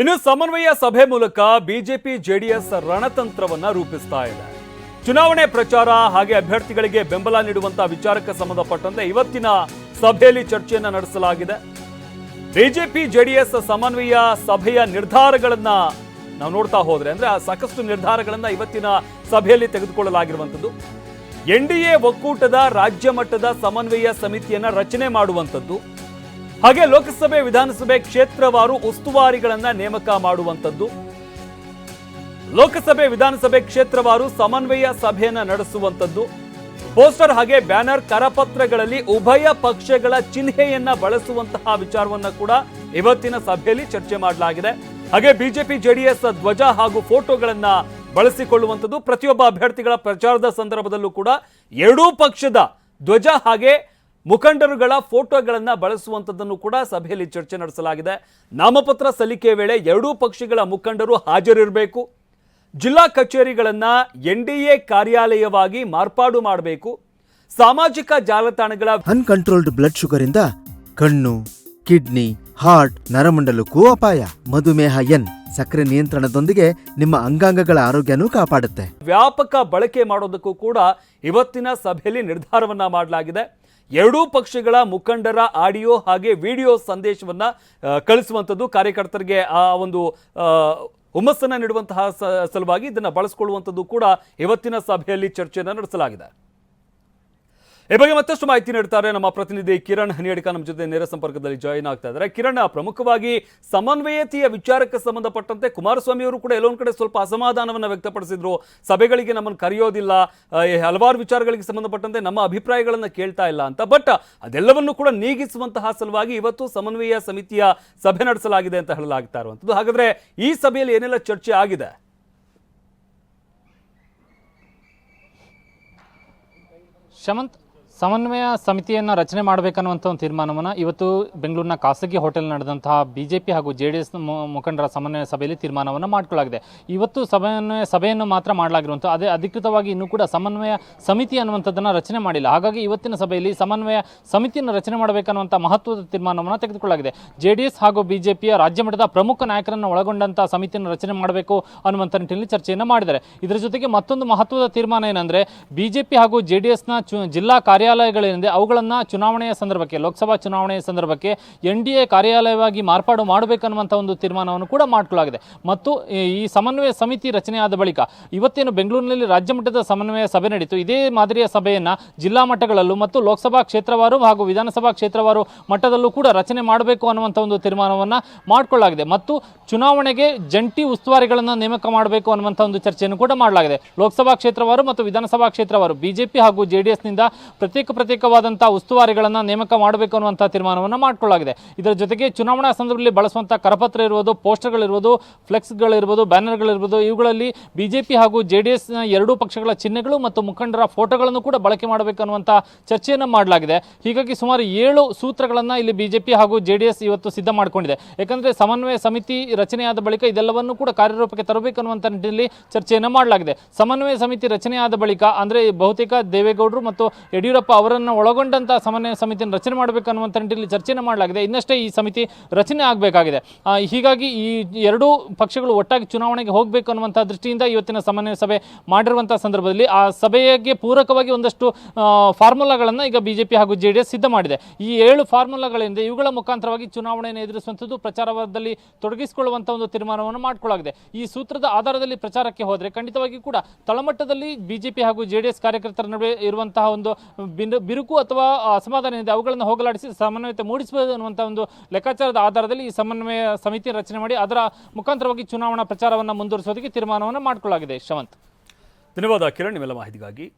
ಇನ್ನು ಸಮನ್ವಯ ಸಭೆ ಮೂಲಕ ಬಿಜೆಪಿ ಜೆಡಿಎಸ್ ರಣತಂತ್ರವನ್ನ ರೂಪಿಸ್ತಾ ಇದೆ. ಚುನಾವಣೆ ಪ್ರಚಾರ ಹಾಗೆ ಅಭ್ಯರ್ಥಿಗಳಿಗೆ ಬೆಂಬಲ ನೀಡುವಂತಹ ವಿಚಾರಕ್ಕೆ ಸಂಬಂಧಪಟ್ಟಂತೆ ಇವತ್ತಿನ ಸಭೆಯಲ್ಲಿ ಚರ್ಚೆಯನ್ನ ನಡೆಸಲಾಗಿದೆ. ಬಿಜೆಪಿ ಜೆಡಿಎಸ್ ಸಮನ್ವಯ ಸಭೆಯ ನಿರ್ಧಾರಗಳನ್ನ ನಾವು ನೋಡ್ತಾ ಹೋದ್ರೆ ಅಂದ್ರೆ ಸಾಕಷ್ಟು ನಿರ್ಧಾರಗಳನ್ನ ಇವತ್ತಿನ ಸಭೆಯಲ್ಲಿ ತೆಗೆದುಕೊಳ್ಳಲಾಗಿರುವಂಥದ್ದು. ಎನ್ ಡಿ ಎ ಒಕ್ಕೂಟದ ರಾಜ್ಯ ಮಟ್ಟದ ಸಮನ್ವಯ ಸಮಿತಿಯನ್ನ ರಚನೆ ಮಾಡುವಂಥದ್ದು. ಹಾಗೆ ಲೋಕಸಭೆ, ವಿಧಾನಸಭೆ ಕ್ಷೇತ್ರವಾರು ಉಸ್ತುವಾರಿಗಳನ್ನ ನೇಮಕ ಮಾಡುವಂಥದ್ದು. ಲೋಕಸಭೆ, ವಿಧಾನಸಭೆ ಕ್ಷೇತ್ರವಾರು ಸಮನ್ವಯ ಸಭೆಯನ್ನ ನಡೆಸುವಂಥದ್ದು. ಪೋಸ್ಟರ್ ಹಾಗೆ ಬ್ಯಾನರ್ ಕರಪತ್ರಗಳಲ್ಲಿ ಉಭಯ ಪಕ್ಷಗಳ ಚಿಹ್ನೆಯನ್ನ ಬಳಸುವಂತಹ ವಿಚಾರವನ್ನ ಕೂಡ ಇವತ್ತಿನ ಸಭೆಯಲ್ಲಿ ಚರ್ಚೆ ಮಾಡಲಾಗಿದೆ. ಹಾಗೆ ಬಿಜೆಪಿ, ಜೆಡಿಎಸ್ ಧ್ವಜ ಹಾಗೂ ಫೋಟೋಗಳನ್ನ ಬಳಸಿಕೊಳ್ಳುವಂಥದ್ದು. ಪ್ರತಿಯೊಬ್ಬ ಅಭ್ಯರ್ಥಿಗಳ ಪ್ರಚಾರದ ಸಂದರ್ಭದಲ್ಲೂ ಕೂಡ ಎರಡೂ ಪಕ್ಷದ ಧ್ವಜ ಹಾಗೆ ಮುಖಂಡರುಗಳ ಫೋಟೋಗಳನ್ನು ಬಳಸುವಂಥದ್ದನ್ನು ಕೂಡ ಸಭೆಯಲ್ಲಿ ಚರ್ಚೆ ನಡೆಸಲಾಗಿದೆ. ನಾಮಪತ್ರ ಸಲ್ಲಿಕೆ ವೇಳೆ ಎರಡೂ ಪಕ್ಷಗಳ ಮುಖಂಡರು ಹಾಜರಿರಬೇಕು. ಜಿಲ್ಲಾ ಕಚೇರಿಗಳನ್ನು ಎನ್ ಡಿ ಎ ಕಾರ್ಯಾಲಯವಾಗಿ ಮಾರ್ಪಾಡು ಮಾಡಬೇಕು. ಸಾಮಾಜಿಕ ಜಾಲತಾಣಗಳ ಅನ್ಕಂಟ್ರೋಲ್ಡ್ ಬ್ಲಡ್ ಶುಗರ್ ಇಂದ ಕಣ್ಣು, ಕಿಡ್ನಿ ಹಾರ್ಟ್ ನರಮಂಡಲಕ್ಕೂ ಅಪಾಯ ಮಧುಮೇಹ ಎನ್ ಸಕ್ಕರೆ ನಿಯಂತ್ರಣದೊಂದಿಗೆ ನಿಮ್ಮ ಅಂಗಾಂಗಗಳ ಆರೋಗ್ಯನೂ ಕಾಪಾಡುತ್ತೆ. ವ್ಯಾಪಕ ಬಳಕೆ ಮಾಡೋದಕ್ಕೂ ಕೂಡ ಇವತ್ತಿನ ಸಭೆಯಲ್ಲಿ ನಿರ್ಧಾರವನ್ನ ಮಾಡಲಾಗಿದೆ. ಎರಡೂ ಪಕ್ಷಗಳ ಮುಖಂಡರ ಆಡಿಯೋ ಹಾಗೆ ವಿಡಿಯೋ ಸಂದೇಶವನ್ನ ಕಳಿಸುವಂಥದ್ದು ಕಾರ್ಯಕರ್ತರಿಗೆ ಆ ಒಂದು ಹುಮ್ಮಸ್ಸನ್ನು ನೀಡುವಂತಹ ಸಲುವಾಗಿ ಇದನ್ನು ಬಳಸಿಕೊಳ್ಳುವಂಥದ್ದು ಕೂಡ ಇವತ್ತಿನ ಸಭೆಯಲ್ಲಿ ಚರ್ಚೆಯನ್ನು ನಡೆಸಲಾಗಿದೆ. ಈ ಬಗ್ಗೆ ಮತ್ತಷ್ಟು ಮಾಹಿತಿ ನೀಡ್ತಾರೆ ನಮ್ಮ ಪ್ರತಿನಿಧಿ ಕಿರಣ್ ಹನಿಯಡಿಕ ನಮ್ಮ ಜೊತೆ ನೇರ ಸಂಪರ್ಕದಲ್ಲಿ ಜಾಯಿನ್ ಆಗ್ತಾ ಇದ್ದಾರೆ. ಕಿರಣ್ ಪ್ರಮುಖವಾಗಿ ಸಮನ್ವಯತೆಯ ವಿಚಾರಕ್ಕೆ ಸಂಬಂಧಪಟ್ಟಂತೆ ಕುಮಾರಸ್ವಾಮಿ ಅವರು ಕೂಡ ಎಲ್ಲೊಂದು ಕಡೆ ಸ್ವಲ್ಪ ಅಸಮಾಧಾನವನ್ನು ವ್ಯಕ್ತಪಡಿಸಿದ್ರು. ಸಭೆಗಳಿಗೆ ನಮ್ಮನ್ನು ಕರೆಯೋದಿಲ್ಲ. ಹಲವಾರು ವಿಚಾರಗಳಿಗೆ ಸಂಬಂಧಪಟ್ಟಂತೆ ನಮ್ಮ ಅಭಿಪ್ರಾಯಗಳನ್ನು ಕೇಳ್ತಾ ಇಲ್ಲ ಅಂತ. ಬಟ್ ಅದೆಲ್ಲವನ್ನು ಕೂಡ ನೀಗಿಸುವಂತಹ ಸಲುವಾಗಿ ಇವತ್ತು ಸಮನ್ವಯ ಸಮಿತಿಯ ಸಭೆ ನಡೆಸಲಾಗಿದೆ ಅಂತ ಹೇಳಲಾಗ್ತಾ ಇರುವಂಥದ್ದು. ಹಾಗಾದ್ರೆ ಈ ಸಭೆಯಲ್ಲಿ ಏನೆಲ್ಲ ಚರ್ಚೆ ಆಗಿದೆ? ಶಮಂತ್ ಸಮನ್ವಯ ಸಮಿತಿಯನ್ನು ರಚನೆ ಮಾಡಬೇಕನ್ನುವಂಥ ಒಂದು ತೀರ್ಮಾನವನ್ನು ಇವತ್ತು ಬೆಂಗಳೂರಿನ ಖಾಸಗಿ ಹೋಟೆಲ್ ನಡೆದಂತಹ ಬಿ ಜೆ ಪಿ ಹಾಗೂ ಜೆ ಡಿ ಎಸ್ ಮುಖಂಡರ ಸಮನ್ವಯ ಸಭೆಯಲ್ಲಿ ತೀರ್ಮಾನವನ್ನು ಮಾಡಿಕೊಳ್ಳಲಾಗಿದೆ. ಇವತ್ತು ಸಮನ್ವಯ ಸಭೆಯನ್ನು ಮಾತ್ರ ಮಾಡಲಾಗಿರುವಂಥ ಅದೇ ಅಧಿಕೃತವಾಗಿ ಇನ್ನೂ ಕೂಡ ಸಮನ್ವಯ ಸಮಿತಿ ಅನ್ನುವಂಥದ್ದನ್ನು ರಚನೆ ಮಾಡಿಲ್ಲ. ಹಾಗಾಗಿ ಇವತ್ತಿನ ಸಭೆಯಲ್ಲಿ ಸಮನ್ವಯ ಸಮಿತಿಯನ್ನು ರಚನೆ ಮಾಡಬೇಕನ್ನುವಂಥ ಮಹತ್ವದ ತೀರ್ಮಾನವನ್ನು ತೆಗೆದುಕೊಳ್ಳಲಾಗಿದೆ. ಜೆ ಡಿ ಎಸ್ ಹಾಗೂ ಬಿಜೆಪಿಯ ರಾಜ್ಯ ಮಟ್ಟದ ಪ್ರಮುಖ ನಾಯಕರನ್ನು ಒಳಗೊಂಡಂಥ ಸಮಿತಿಯನ್ನು ರಚನೆ ಮಾಡಬೇಕು ಅನ್ನುವಂಥ ನಿಟ್ಟಿನಲ್ಲಿ ಚರ್ಚೆಯನ್ನು ಮಾಡಿದ್ದಾರೆ. ಇದರ ಜೊತೆಗೆ ಮತ್ತೊಂದು ಮಹತ್ವದ ತೀರ್ಮಾನ ಏನಂದ್ರೆ ಹಾಗೂ ಜೆ ಡಿ ಎಸ್ನ ಜಿಲ್ಲಾ ಕಾರ್ಯಾಲಯಗಳೇನಿದೆ ಅವುಗಳನ್ನು ಚುನಾವಣೆಯ ಸಂದರ್ಭಕ್ಕೆ, ಲೋಕಸಭಾ ಚುನಾವಣೆಯ ಸಂದರ್ಭಕ್ಕೆ ಎನ್ ಡಿ ಎ ಕಾರ್ಯಾಲಯವಾಗಿ ಮಾರ್ಪಾಡು ಮಾಡಬೇಕನ್ನುವಂಥ ಒಂದು ತೀರ್ಮಾನವನ್ನು ಕೂಡ ಮಾಡಿಕೊಳ್ಳಲಾಗಿದೆ. ಮತ್ತು ಈ ಸಮನ್ವಯ ಸಮಿತಿ ರಚನೆಯಾದ ಬಳಿಕ ಇವತ್ತೇನು ಬೆಂಗಳೂರಿನಲ್ಲಿ ರಾಜ್ಯ ಮಟ್ಟದ ಸಮನ್ವಯ ಸಭೆ ನಡೆಯಿತು ಇದೇ ಮಾದರಿಯ ಸಭೆಯನ್ನು ಜಿಲ್ಲಾ ಮಟ್ಟಗಳಲ್ಲೂ ಮತ್ತು ಲೋಕಸಭಾ ಕ್ಷೇತ್ರವಾರು ಹಾಗೂ ವಿಧಾನಸಭಾ ಕ್ಷೇತ್ರವಾರು ಮಟ್ಟದಲ್ಲೂ ಕೂಡ ರಚನೆ ಮಾಡಬೇಕು ಅನ್ನುವಂಥ ಒಂದು ತೀರ್ಮಾನವನ್ನು ಮಾಡಿಕೊಳ್ಳಲಾಗಿದೆ. ಮತ್ತು ಚುನಾವಣೆಗೆ ಜಂಟಿ ಉಸ್ತುವಾರಿಗಳನ್ನು ನೇಮಕ ಮಾಡಬೇಕು ಅನ್ನುವಂಥ ಒಂದು ಚರ್ಚೆಯನ್ನು ಕೂಡ ಮಾಡಲಾಗಿದೆ. ಲೋಕಸಭಾ ಕ್ಷೇತ್ರವಾರು ಮತ್ತು ವಿಧಾನಸಭಾ ಕ್ಷೇತ್ರವಾರು, ಬಿಜೆಪಿ ಹಾಗೂ ಜೆಡಿಎಸ್ನಿಂದ ಪ್ರತಿ ಪ್ರತ್ಯೇಕ ಪ್ರತ್ಯೇಕವಾದಂಥ ಉಸ್ತುವಾರಿಗಳನ್ನು ನೇಮಕ ಮಾಡಬೇಕು ಅನ್ನುವಂಥ ತೀರ್ಮಾನವನ್ನು ಮಾಡಿಕೊಳ್ಳಲಾಗಿದೆ. ಇದರ ಜೊತೆಗೆ ಚುನಾವಣಾ ಸಂದರ್ಭದಲ್ಲಿ ಬಳಸುವಂಥ ಕರಪತ್ರ ಇರ್ಬೋದು ಪೋಸ್ಟರ್ಗಳಿರ್ಬೋದು ಫ್ಲೆಕ್ಸ್ಗಳಿರ್ಬೋದು ಬ್ಯಾನರ್ಗಳಿರ್ಬೋದು ಇವುಗಳಲ್ಲಿ ಬಿಜೆಪಿ ಹಾಗೂ ಜೆ ಡಿ ಎಸ್ನ ಎರಡೂ ಪಕ್ಷಗಳ ಚಿಹ್ನೆಗಳು ಮತ್ತು ಮುಖಂಡರ ಫೋಟೋಗಳನ್ನು ಕೂಡ ಬಳಕೆ ಮಾಡಬೇಕು ಅನ್ನುವಂಥ ಚರ್ಚೆಯನ್ನು ಮಾಡಲಾಗಿದೆ. ಹೀಗಾಗಿ ಸುಮಾರು ಏಳು ಸೂತ್ರಗಳನ್ನು ಇಲ್ಲಿ ಬಿಜೆಪಿ ಹಾಗೂ ಜೆ ಡಿ ಎಸ್ ಇವತ್ತು ಸಿದ್ಧ ಮಾಡಿಕೊಂಡಿದೆ. ಯಾಕಂದರೆ ಸಮನ್ವಯ ಸಮಿತಿ ರಚನೆಯಾದ ಬಳಿಕ ಇದೆಲ್ಲವನ್ನು ಕೂಡ ಕಾರ್ಯರೂಪಕ್ಕೆ ತರಬೇಕು ಅನ್ನುವಂಥ ನಿಟ್ಟಿನಲ್ಲಿ ಚರ್ಚೆಯನ್ನು ಮಾಡಲಾಗಿದೆ. ಸಮನ್ವಯ ಸಮಿತಿ ರಚನೆಯಾದ ಬಳಿಕ ಅಂದರೆ ಬಹುತೇಕ ದೇವೇಗೌಡರು ಮತ್ತು ಯಡಿಯೂರಪ್ಪ ಅವರನ್ನು ಒಳಗೊಂಡಂಥ ಸಮನ್ವಯ ಸಮಿತಿಯನ್ನು ರಚನೆ ಮಾಡಬೇಕು ಅನ್ನುವಂಥ ನಿಟ್ಟಿನಲ್ಲಿ ಚರ್ಚೆಯನ್ನು ಮಾಡಲಾಗಿದೆ. ಇನ್ನಷ್ಟೇ ಈ ಸಮಿತಿ ರಚನೆ ಆಗಬೇಕಾಗಿದೆ. ಹೀಗಾಗಿ ಈ ಎರಡೂ ಪಕ್ಷಗಳು ಒಟ್ಟಾಗಿ ಚುನಾವಣೆಗೆ ಹೋಗಬೇಕು ಅನ್ನುವಂಥ ದೃಷ್ಟಿಯಿಂದ ಇವತ್ತಿನ ಸಮನ್ವಯ ಸಭೆ ಮಾಡಿರುವಂಥ ಸಂದರ್ಭದಲ್ಲಿ ಆ ಸಭೆಗೆ ಪೂರಕವಾಗಿ ಒಂದಷ್ಟು ಫಾರ್ಮುಲಾಗಳನ್ನು ಈಗ ಬಿಜೆಪಿ ಹಾಗೂ ಜೆ ಡಿ ಸಿದ್ಧ ಮಾಡಿದೆ. ಈ ಏಳು ಫಾರ್ಮುಲಾಗಳಿಂದ ಇವುಗಳ ಮುಖಾಂತರವಾಗಿ ಚುನಾವಣೆಯನ್ನು ಎದುರಿಸುವಂಥದ್ದು ಪ್ರಚಾರದಲ್ಲಿ ತೊಡಗಿಸಿಕೊಳ್ಳುವಂಥ ಒಂದು ತೀರ್ಮಾನವನ್ನು ಮಾಡಿಕೊಳ್ಳಾಗಿದೆ ಈ ಸೂತ್ರದ ಆಧಾರದಲ್ಲಿ ಪ್ರಚಾರಕ್ಕೆ ಹೋದರೆ ಖಂಡಿತವಾಗಿ ಕೂಡ ತಳಮಟ್ಟದಲ್ಲಿ ಬಿಜೆಪಿ ಹಾಗೂ ಜೆ ಕಾರ್ಯಕರ್ತರ ನಡುವೆ ಇರುವಂತಹ ಒಂದು ಬಿರುಕು ಅಥವಾ ಅಸಮಾಧಾನ ಇದೆ. ಅವುಗಳನ್ನು ಹೋಗಲಾಡಿಸಿ ಸಮನ್ವಯತೆ ಮೂಡಿಸಬಹುದು ಅನ್ನುವಂಥ ಒಂದು ಲೆಕ್ಕಾಚಾರದ ಆಧಾರದಲ್ಲಿ ಈ ಸಮನ್ವಯ ಸಮಿತಿ ರಚನೆ ಮಾಡಿ ಅದರ ಮುಖಾಂತರವಾಗಿ ಚುನಾವಣಾ ಪ್ರಚಾರವನ್ನು ಮುಂದುವರಿಸೋದಕ್ಕೆ ತೀರ್ಮಾನವನ್ನು ಮಾಡಿಕೊಳ್ಳಲಾಗಿದೆ. ಶವಂತ್. ಧನ್ಯವಾದ. ಕಿರಣ್, ನಿಮ್ಮೆಲ್ಲ ಮಾಹಿತಿಗಾಗಿ